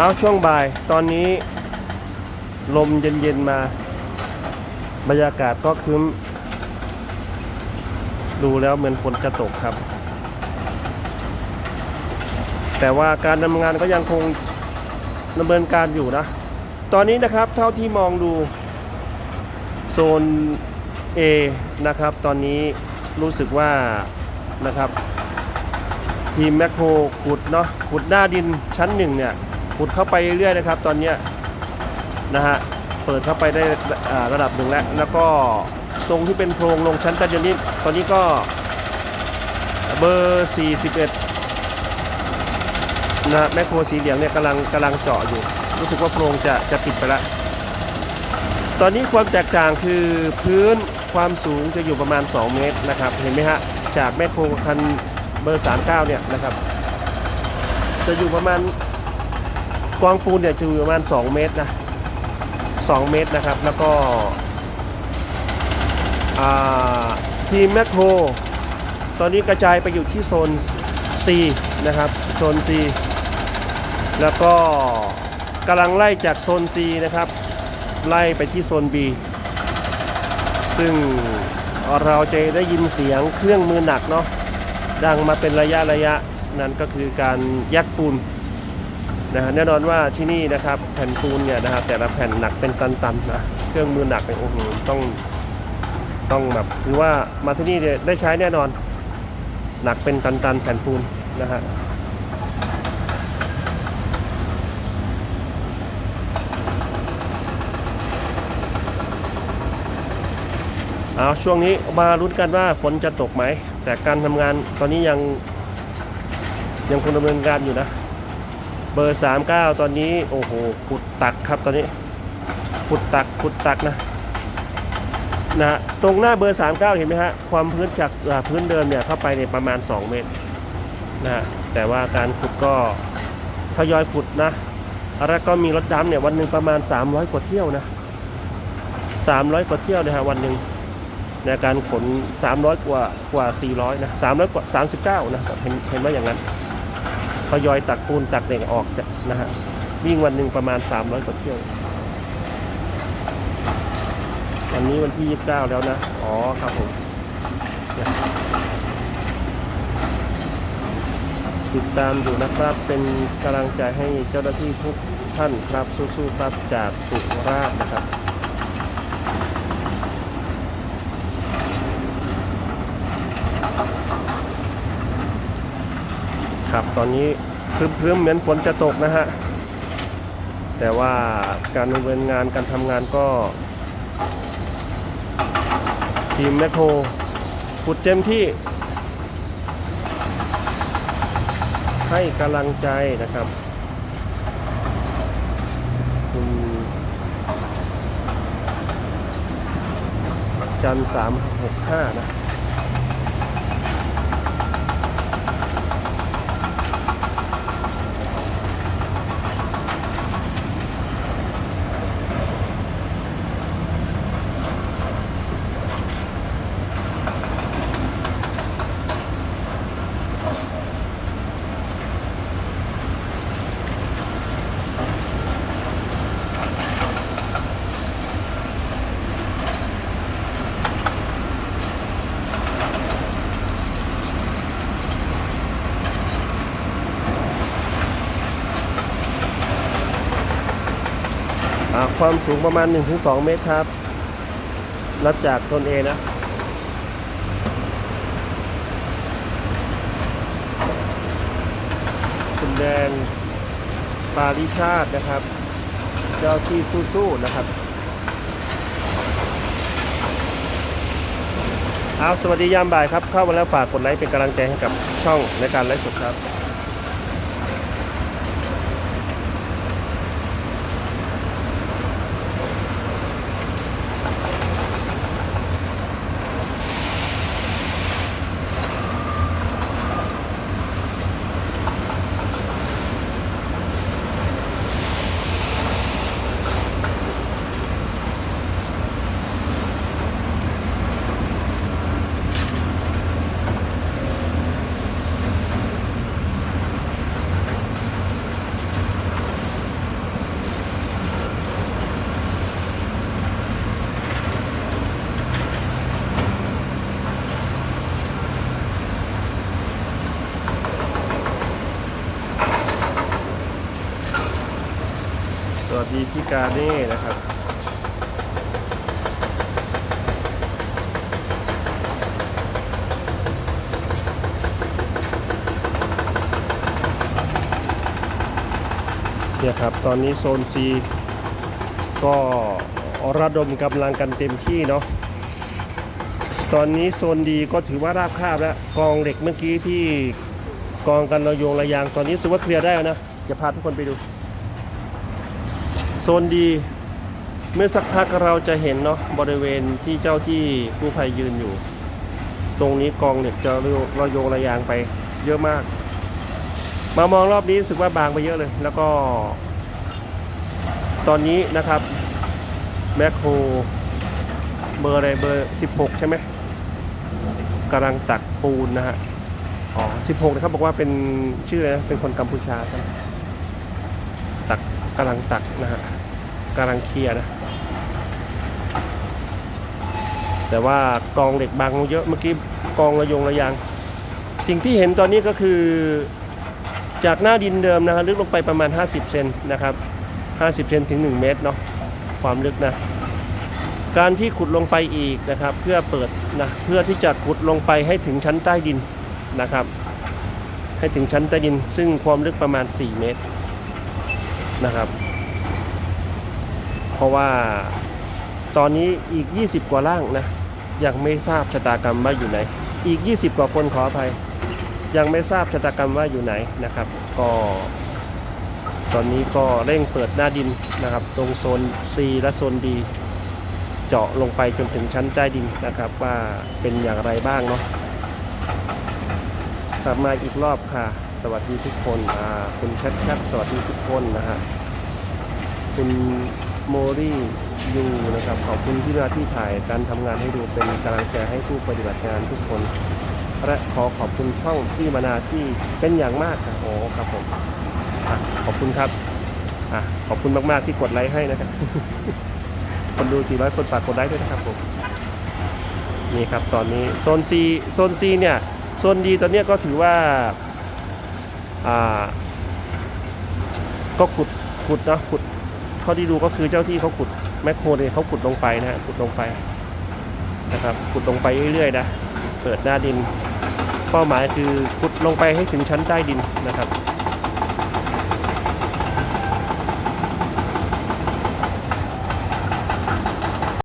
เอาช่วงบ่ายตอนนี้ลมเย็นๆมา บรรยากาศก็ครึ้มดูแล้วเหมือนฝนจะตกครับ แต่ว่าการดำเนินงานก็ยังคงดำเนินการอยู่นะ ตอนนี้นะครับเท่าที่มองดูโซน A นะครับ ตอนนี้รู้สึกว่านะครับ ทีมแมคโครขุดเนาะขุดหน้าดินชั้นหนึ่งเนี่ย ขุดเข้าไปเรื่อยๆนะครับ ตอนนี้นะฮะเปิดเข้าไปได้ระดับหนึ่งแล้ว แล้วก็ตรงที่เป็นโพรงลงชั้นใต้ดินนี้ตอนนี้ก็เบอร์ 41 นะฮะแมคโครสีเหลืองเนี่ยกำลังกำลังเจาะอยู่ รู้สึกว่าโพรงจะจะปิดไปแล้วตอนนี้ความแตกต่างคือพื้นความสูงจะอยู่ประมาณ 2 เมตรนะครับ เห็นไหมฮะ จากแมคโครคันเบอร์ 39 เนี่ยนะครับ จะอยู่ประมาณ กองปูนเนี่ยจะอยู่ประมาณ 2 เมตรนะ 2 เมตรนะครับ แล้วก็ทีมแมคโครตอนนี้กระจายไปอยู่ที่โซน C นะครับ โซน C แล้วก็กำลังไล่จากโซน C นะครับ ไล่ไปที่โซน B ซึ่งเราจะได้ยินเสียงเครื่องมือหนักเนาะดังมาเป็นระยะระยะนั่นก็คือการยักปูน นะแน่นอนว่าที่นี่นะครับแผ่นปูนเนี่ยนะครับแต่ละแผ่นหนักเป็นตันๆนะเครื่องมือหนักเนี่ยโอ้โหต้องต้องแบบถือว่ามาที่นี่ได้ใช้แน่นอน หนักเป็นตันๆแผ่นปูนนะฮะเอาช่วงนี้มาลุ้นกันว่าฝนจะตกไหม แต่การทำงานตอนนี้ยังยังคงดำเนินการอยู่นะ บอร์ 39 ตอนนี้ โอ้โหขุดตักครับตอนนี้ขุดตักขุดตักนะนะตรงหน้าเบอร์ 39 เห็นไหมฮะ ความพื้นจากพื้นเดิมเนี่ยเข้าไปเนี่ยประมาณ 2 เมตรนะฮะแต่ว่าการขุดก็ทยอยขุดนะแล้วก็มีรถดำเนี่ยวันหนึ่งประมาณ 300 กว่าเที่ยวนะ 300 กว่าเที่ยวนะฮะวันหนึ่งในการขน 300 กว่ากว่า 400 นะ 300 กว่า 39 นะเห็นเห็นว่าอย่างนั้น ทยอยตักปูนตักเหล็กออกจากนะฮะวิ่งวันหนึ่งประมาณ 300กว่าเที่ยววันนี้วันที่ 29 แล้วนะ อ๋อครับผมติดตามอยู่นะครับเป็นกำลังใจให้เจ้าหน้าที่ทุกท่านครับสู้ๆครับจากสุราษฎร์นะครับ ครับตอนนี้ครึ้มๆเหมือนฝนจะตกนะฮะ แต่ว่าการดำเนินงานการทำงานก็ ทีมแมคโครขุดเต็มที่ ให้กำลังใจนะครับคุณจันสามหกห้านะ ความสูงประมาณ 1-2 เมตรครับนับจากโซน A นะคุณแดนปาริชาตินะครับ เจ้าที่สู้ๆนะครับเอาสวัสดียามบ่ายครับ เข้ามาแล้วฝากกดไลค์เป็นกำลังใจให้กับช่องในการไลฟ์สดครับ พี่กาเน่นะครับเนี่ยครับตอนนี้โซน C ก็ระดมกำลังกันเต็มที่เนาะตอนนี้โซนดีก็ถือว่าราบคาบแล้วกองเหล็กเมื่อกี้ที่กองกันระโยงระยางตอนนี้สึกว่าเคลียร์ได้แล้วนะจะพาทุกคนไปดู นดี เมื่อสักพักเราจะเห็นเนาะบริเวณที่เจ้าที่กู้ภัยยืนอยู่ ตรงนี้กองเหล็กจะระโยงระยางไปเยอะมาก มามองรอบนี้รู้สึกว่าบางไปเยอะเลย แล้วก็ ตอนนี้นะครับแมคโครเบอร์อะไรเบอร์ 16 ใช่ไหมกำลังตักปูนนะฮะอ๋อ16นะครับบอกว่าเป็นชื่ออะไรนะเป็นคนกัมพูชาใช่ไหมตักกำลังตักนะฮะ กำลังเคลียร์นะ แต่ว่ากองเหล็กบางเยอะเมื่อกี้กองระยงระยาง สิ่งที่เห็นตอนนี้ก็คือจากหน้าดินเดิมนะครับลึกลงไปประมาณ 50 เซนนะครับ 50 เซนถึง 1 เมตรเนาะความลึกนะ การที่ขุดลงไปอีกนะครับ เพื่อเปิดนะเพื่อที่จะขุดลงไปให้ถึงชั้นใต้ดินนะครับ ให้ถึงชั้นใต้ดิน ซึ่งความลึกประมาณ 4 เมตรนะครับ เพราะว่าตอนนี้อีก 20 กว่าร่างนะ ยังไม่ทราบชะตากรรมว่าอยู่ไหน อีก 20 กว่าคนขออภัย ยังไม่ทราบชะตากรรมว่าอยู่ไหนนะครับ ก็ ตอนนี้ก็เร่งเปิดหน้าดินนะครับ ตรงโซน C และโซน D เจาะลงไปจนถึงชั้นใต้ดินนะครับว่าเป็นอย่างไรบ้างเนาะกลับมาอีกรอบค่ะ สวัสดีทุกคนอ่าคุณแคทแคทสวัสดีทุกคนนะฮะคุณ โมรี่ยูนะครับ ขอบคุณที่มาที่ถ่ายการทำงานให้ดูเป็นกำลังใจให้ผู้ปฏิบัติงานทุกคน และขอขอบคุณช่องที่มานาที่เป็นอย่างมากครับโอ้ครับผมอะขอบคุณครับอะขอบคุณมากๆที่กดไลค์ให้นะครับ คนดู 400 คนฝากกดไลค์ด้วยนะครับผมนี่ครับตอนนี้โซน C โซน C เนี่ยโซนดีตอนนี้ก็ถือว่าอ่าก็ขุดขุดเนะขุด เขาที่ดูก็คือเจ้าที่เขาขุดแมคโครเนี่ยเขาขุดลงไปนะฮะขุดลงไปนะครับขุดลงไปเรื่อยๆนะเปิดหน้าดิน เป้าหมายคือขุดลงไปให้ถึงชั้นใต้ดินนะครับ